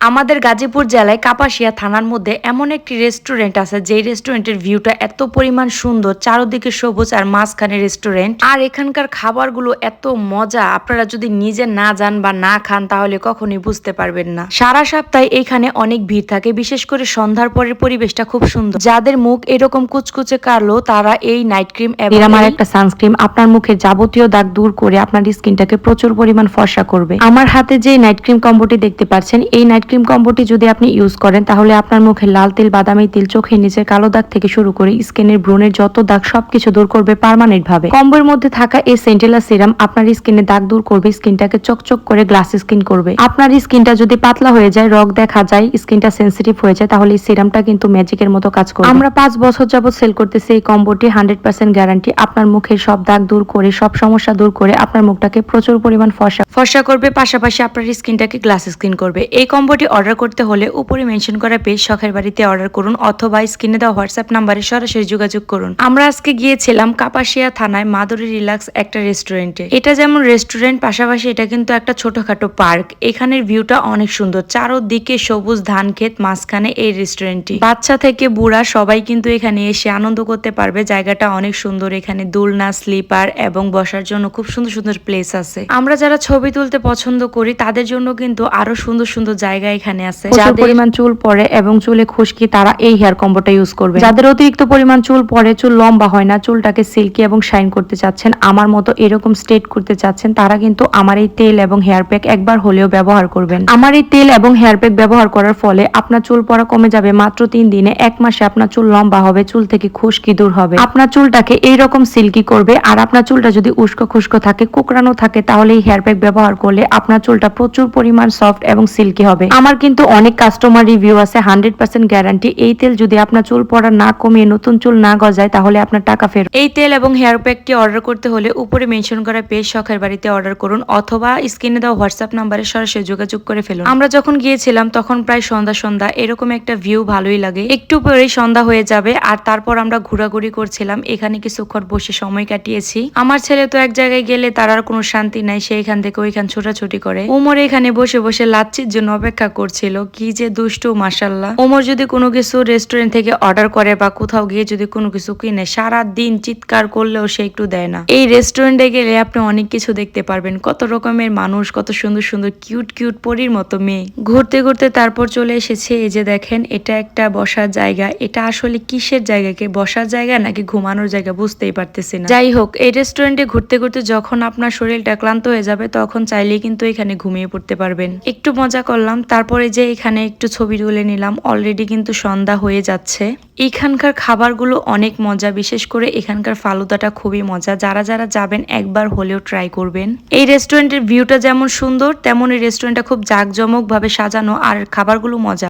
আমাদের গাজীপুর জেলায় কাপাসিয়া থানার মধ্যে এমন একটি রেস্টুরেন্ট আছে যেই রেস্টুরেন্টের ভিউটা এত পরিমাণ সুন্দর চারদিকে সবুজ আর মাঝখানে রেস্টুরেন্ট আর এখানকার খাবারগুলো এত মজা আপনারা যদি নিজে না যান বা না খান তাহলে কখনোই বুঝতে পারবেন না। সারা সপ্তাহে এখানে অনেক ভিড় থাকে বিশেষ করে সন্ধ্যার পরের পরিবেশটা খুব সুন্দর। যাদের মুখ এরকম কুচকুচে কালো তারা এই নাইট ক্রিম এই একটা সানস্ক্রিম আপনার মুখে যাবতীয় দাগ দূর করে আপনার স্কিনটাকে প্রচুর পরিমাণ ফর্সা করবে। আমার হাতে যে নাইট ক্রিম কম্বোটি দেখতে পাচ্ছেন এই নাইট ক্রিম কম্বোটি যদি আপনি ইউজ করেন, তাহলে আপনার মুখে লাল তেল, বাদামি তেল চোখের নিচে কালো দাগ থেকে শুরু করে স্কিনের ব্রণের যত দাগ সবকিছু দূর করবে পার্মানেন্ট ভাবে কম্বোর মধ্যে থাকা এই সেন্টেলা সিরাম আপনার স্কিনে দাগ দূর করবে, স্কিনটাকে চকচক করে গ্লাস স্কিন করবে। আপনার স্কিনটা যদি পাতলা হয়ে যায়, রগ দেখা যায়, স্কিনটা সেন্সিটিভ হয়ে যায়, তাহলে এই সিরামটা কিন্তু ম্যাজিকের মতো কাজ করবে। আমরা পাঁচ বছর যাবত সেল করতেছি এই কম্বোটি, হান্ড্রেড পার্সেন্ট গ্যারান্টি। আপনার মুখের সব দাগ দূর করে, সব সমস্যা দূর করে আপনার মুখটাকে প্রচুর পরিমাণ ফর্সা ফর্সা করবে, পাশাপাশি আপনার স্কিনটাকে গ্লাস স্কিন করবে। এই কম্বোটি অর্ডার করতে হলে উপরে মেনশন করা পেজ শখের বাড়িতে অর্ডার করুন অথবা স্ক্রিনে দেওয়া হোয়াটসঅ্যাপ নাম্বারে সরাসরি যোগাযোগ করুন। আমরা আজকে গিয়েছিলাম কাপাসিয়া থানায় মাদুরি রিল্যাক্স একটা রেস্টুরেন্টে। এটা যেমন রেস্টুরেন্ট, পাশাপাশি এটা কিন্তু একটা ছোটখাটো পার্ক। এখানের ভিউটা অনেক সুন্দর। চারোদিকে সবুজ ধান ক্ষেত, মাঝখানে এই রেস্টুরেন্টটি। বাচ্চা থেকে বুড়া সবাই কিন্তু এখানে এসে আনন্দ করতে পারবে। জায়গাটা অনেক সুন্দর। এখানে দোলনা, স্লিপার এবং বসার জন্য খুব সুন্দর সুন্দর প্লেস আছে। আমরা যারা ছবি তুলতে পছন্দ করি, তাদের জন্য কিন্তু আরও সুন্দর সুন্দর জায়গা এখানে আছে। যাদের পরিমাণ চুল পড়ে এবং চুলে খুশকি তারা এই হেয়ার কম্বোটা ইউজ করবে। যাদের অতিরিক্ত পরিমাণ চুল পড়ে চুল লম্বা হয় না চুলটাকে সিল্কি এবং শাইন করতে চাচ্ছেন আমার মতো এরকম স্ট্রেট করতে চাচ্ছেন তারা কিন্তু আমার এই তেল এবং হেয়ার প্যাক একবার হলেও ব্যবহার করবেন। আমার এই তেল এবং হেয়ার প্যাক ব্যবহার করার ফলে আপনার চুল পড়া কমে যাবে মাত্র তিন দিনে এক মাসে আপনার চুল লম্বা হবে চুল থেকে খুশকি দূর হবে। আপনার চুলটাকে এইরকম সিল্কি করবে আর আপনার চুলটা যদি উস্কো খুস্কো থাকে কুকরানো থাকে তাহলে এই হেয়ার প্যাক ব্যবহার করলে আপনার চুলটা প্রচুর পরিমাণ সফট এবং সিল্কি হবে। আমার কিন্তু অনেক কাস্টমার রিভিউ আছে হান্ড্রেড পার্সেন্ট গ্যারান্টি এই তেল যদি আপনার চুল পড়া না কমিয়ে নতুন চুল না গজায়, তাহলে আপনার টাকা ফেরত। এই তেল এবং হেয়ার প্যাকটি অর্ডার করতে হলে উপরে মেনশন করা পেজ শখের বাড়িতে অর্ডার করুন অথবা স্ক্রিনে দেওয়া হোয়াটসঅ্যাপ নাম্বারে সরাসরি যোগাযোগ করে ফেলুন। আমরা যখন গিয়েছিলাম, তখন প্রায় সন্ধ্যা সন্ধ্যা, এরকম একটা ভিউ ভালোই লাগে। একটু পরেই সন্ধ্যা হয়ে যাবে আর তারপর আমরা ঘোরাঘুরি করছিলাম, এখানে কিছুক্ষণ বসে সময় কাটিয়েছি। আমার ছেলে তো এক জায়গায় গেলে তার আর কোনো শান্তি নাই, সে এখান থেকে ওইখান ছোটাছুটি করে। উমর এখানে বসে বসে লাচ্ছির জন্য অপেক্ষা করছিল, কি যে দুষ্টু মাসাল্লাহ ওমর যদি কোনো কিছু রেস্টুরেন্ট থেকে অর্ডার করে বা কোথাও গিয়ে যদি কোনো কিছু কিনে সারা দিন চিৎকার করলেও সে একটু দেয় না। এই রেস্টুরেন্টে গেলে আপনি অনেক কিছু দেখতে পারবেন। কত রকমের মানুষ, কত সুন্দর সুন্দর কিউট কিউট পরির মতো মেয়ে। ঘুরতে ঘুরতে তারপর চলে এসেছে এই যে দেখেন, এটা একটা বসার জায়গা। এটা আসলে কিসের জায়গা? কি বসার জায়গা নাকি ঘুমানোর জায়গা? বুঝতেই পারতেছি না। যাই হোক, এই রেস্টুরেন্টে ঘুরতে ঘুরতে যখন আপনার শরীরটা ক্লান্ত হয়ে যাবে, তখন চাইলেই কিন্তু এখানে ঘুমিয়ে পড়তে পারবেন। একটু মজা করলাম তারপরে যে এখানে একটু ছবি তুলে নিলাম অলরেডি কিন্তু সন্ধ্যা হয়ে যাচ্ছে। এখানকার খাবারগুলো অনেক মজা, বিশেষ করে এখানকার ফালুদাটা খুবই মজা। যারা যারা যাবেন, একবার হলেও ট্রাই করবেন। এই রেস্টুরেন্টের ভিউটা যেমন সুন্দর তেমন এই রেস্টুরেন্টটা খুব জাঁকজমকভাবে সাজানো, আর খাবারগুলো মজা।